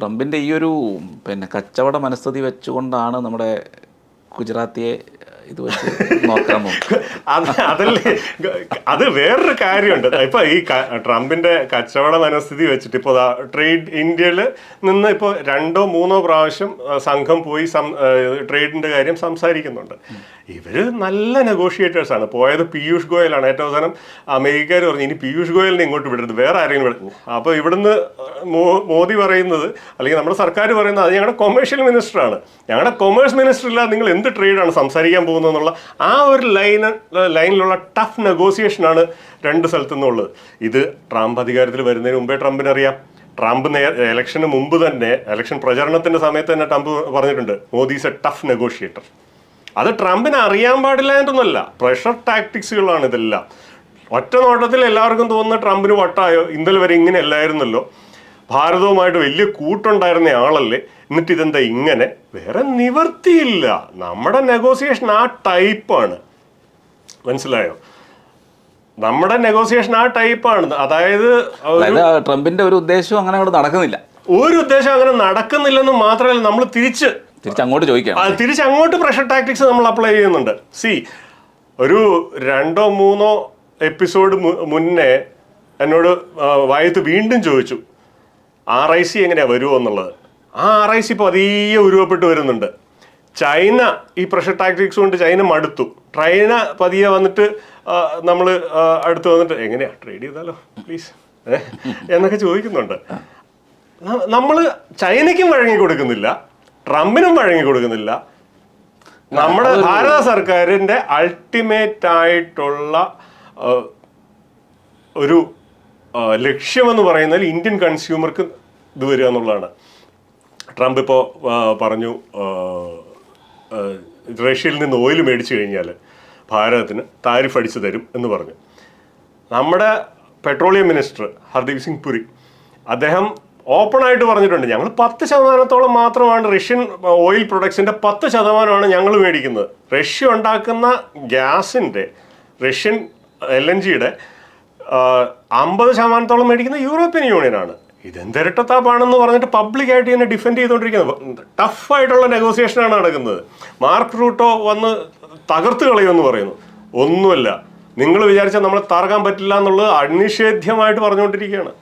ട്രംപിന്റെ ഈ ഒരു പിന്നെ കച്ചവട മനസ്ഥിതി വെച്ചുകൊണ്ടാണ് നമ്മുടെ ഗുജറാത്തിയെ ഇത് വെച്ച് അത് അതല്ലേ? അത് വേറൊരു കാര്യമുണ്ട്. ഇപ്പൊ ഈ ട്രംപിന്റെ കച്ചവട മനസ്ഥിതി വെച്ചിട്ട് ഇപ്പോൾ ട്രേഡ് ഇന്ത്യയിൽ നിന്ന് ഇപ്പോൾ രണ്ടോ മൂന്നോ പ്രാവശ്യം സംഘം പോയി ട്രേഡിന്റെ കാര്യം സംസാരിക്കുന്നുണ്ട്. ഇവർ നല്ല നെഗോഷിയേറ്റേഴ്സ് ആണ്. പോയത് പീയൂഷ് ഗോയലാണ്. ഏറ്റവും അവസാനം അമേരിക്കക്കാർ പറഞ്ഞു ഇനി പീയൂഷ് ഗോയലിനെ ഇങ്ങോട്ട് വിടരുത്. വേറെ ആരെങ്കിലും വിടുന്നു അപ്പോൾ ഇവിടുന്ന് മോദി പറയുന്നത് അല്ലെങ്കിൽ നമ്മുടെ സർക്കാർ പറയുന്നത് അത് ഞങ്ങളുടെ കൊമേഴ്ഷ്യൽ മിനിസ്റ്ററാണ് ഞങ്ങളുടെ കൊമേഴ്സ് മിനിസ്റ്ററില്ല നിങ്ങൾ എന്ത് ട്രേഡാണ് സംസാരിക്കാൻ പോകുന്നതെന്നുള്ള ആ ഒരു ലൈൻ ലൈനിലുള്ള ടഫ് നെഗോസിയേഷനാണ് രണ്ട് സ്ഥലത്തു നിന്നുള്ളത് ഇത് ട്രംപ് അധികാരത്തിൽ വരുന്നതിന് മുമ്പേ ട്രംപിന് അറിയാം ട്രംപ് ഇലക്ഷന് മുമ്പ് തന്നെ ഇലക്ഷൻ പ്രചരണത്തിന്റെ സമയത്ത് തന്നെ ട്രംപ് പറഞ്ഞിട്ടുണ്ട് Modi is a tough negotiator അത് ട്രംപിന് അറിയാൻ പാടില്ല എന്നൊന്നുമല്ല പ്രഷർ ടാക്ടിക്സുകളാണ് ഇതെല്ലാം. ഒറ്റ നോട്ടത്തിൽ എല്ലാവർക്കും തോന്നുന്ന ട്രംപിന് വട്ടായോ ഇന്നലെ വരെ ഇങ്ങനെ അല്ലായിരുന്നല്ലോ. ഭാരതവുമായിട്ട് വലിയ കൂട്ടുണ്ടായിരുന്ന ആളല്ലേ. എന്നിട്ട് ഇതെന്താ ഇങ്ങനെ? വേറെ നിവർത്തിയില്ല നമ്മുടെ നെഗോസിയേഷൻ ആ ടൈപ്പാണ് മനസ്സിലായോ? നമ്മുടെ നെഗോസിയേഷൻ ആ ടൈപ്പാണ് അതായത് അതായത് ട്രംപിന്റെ ഒരു ഉദ്ദേശം അങ്ങനെ അങ്ങോട്ട് നടക്കുന്നില്ല. ഒരു ഉദ്ദേശം അങ്ങനെ നടക്കുന്നില്ലെന്ന് മാത്രമല്ല നമ്മൾ തിരിച്ച് തിരിച്ച് അങ്ങോട്ട് ചോദിക്കാം. തിരിച്ചങ്ങോട്ട് തിരിച്ച് അങ്ങോട്ട് പ്രഷർ ടാക്ടിക്സ് നമ്മൾ അപ്ലൈ ചെയ്യുന്നുണ്ട്. സി ഒരു രണ്ടോ മൂന്നോ എപ്പിസോഡ് മുന്നേ എന്നോട് വായത്ത് വീണ്ടും ചോദിച്ചു. ആർ ഐ സി എങ്ങനെയാണ് വരുമോ എന്നുള്ളത്? ആ ആർ ഐ സി പതിയെ ഉരുവപ്പെട്ട് വരുന്നുണ്ട്. ചൈന ഈ പ്രഷർ ടാക്ടിക്സ് കൊണ്ട് ചൈന മടുത്തു. ട്രൈന പതിയെ വന്നിട്ട് നമ്മൾ അടുത്ത് വന്നിട്ട് എങ്ങനെയാ? ട്രേഡ് ചെയ്താലോ? പ്ലീസ് എന്നൊക്കെ ചോദിക്കുന്നുണ്ട്. നമ്മൾ ചൈനയ്ക്കും വഴങ്ങി കൊടുക്കുന്നില്ല. ട്രംപിനും വഴങ്ങി കൊടുക്കുന്നില്ല. നമ്മുടെ ഭാരത സർക്കാരിന്റെ അൾട്ടിമേറ്റ് ആയിട്ടുള്ള ഒരു ലക്ഷ്യമെന്ന് പറയുന്നത് ഇന്ത്യൻ കൺസ്യൂമർക്ക് ഇത് വരിക എന്നുള്ളതാണ്. ട്രംപ് ഇപ്പോൾ പറഞ്ഞു റഷ്യയിൽ നിന്ന് ഓയിൽ മേടിച്ചു കഴിഞ്ഞാൽ ഭാരതത്തിന് താരിഫ് അടിച്ചു തരും എന്ന് പറഞ്ഞു. നമ്മുടെ പെട്രോളിയം മിനിസ്റ്റർ ഹർദീപ് സിംഗ് പുരി അദ്ദേഹം ഓപ്പണായിട്ട് പറഞ്ഞിട്ടുണ്ട് ഞങ്ങൾ പത്ത് ശതമാനത്തോളം മാത്രമാണ് റഷ്യൻ ഓയിൽ പ്രൊഡക്ട്സിന്റെ പത്ത് ശതമാനമാണ് ഞങ്ങൾ മേടിക്കുന്നത്. റഷ്യ ഉണ്ടാക്കുന്ന ഗ്യാസിന്റെ റഷ്യൻ എൽ എൻ ജിയുടെ അമ്പത് ശതമാനത്തോളം മേടിക്കുന്ന യൂറോപ്യൻ യൂണിയനാണ്. ഇതെന്തിരട്ടത്താപ്പാണെന്ന് പറഞ്ഞിട്ട് പബ്ലിക്കായിട്ട് ഇതിനെ ഡിഫെൻഡ് ചെയ്തുകൊണ്ടിരിക്കുന്നത് ടഫായിട്ടുള്ള നെഗോസിയേഷനാണ് നടക്കുന്നത്. മാർക്ക് റൂട്ടോ വന്ന് തകർത്ത് കളയുമെന്ന് പറയുന്നു. ഒന്നുമല്ല. നിങ്ങൾ വിചാരിച്ചാൽ നമ്മളെ തറക്കാൻ പറ്റില്ല എന്നുള്ളത് അനിഷേധ്യമായിട്ട് പറഞ്ഞുകൊണ്ടിരിക്കുകയാണ്.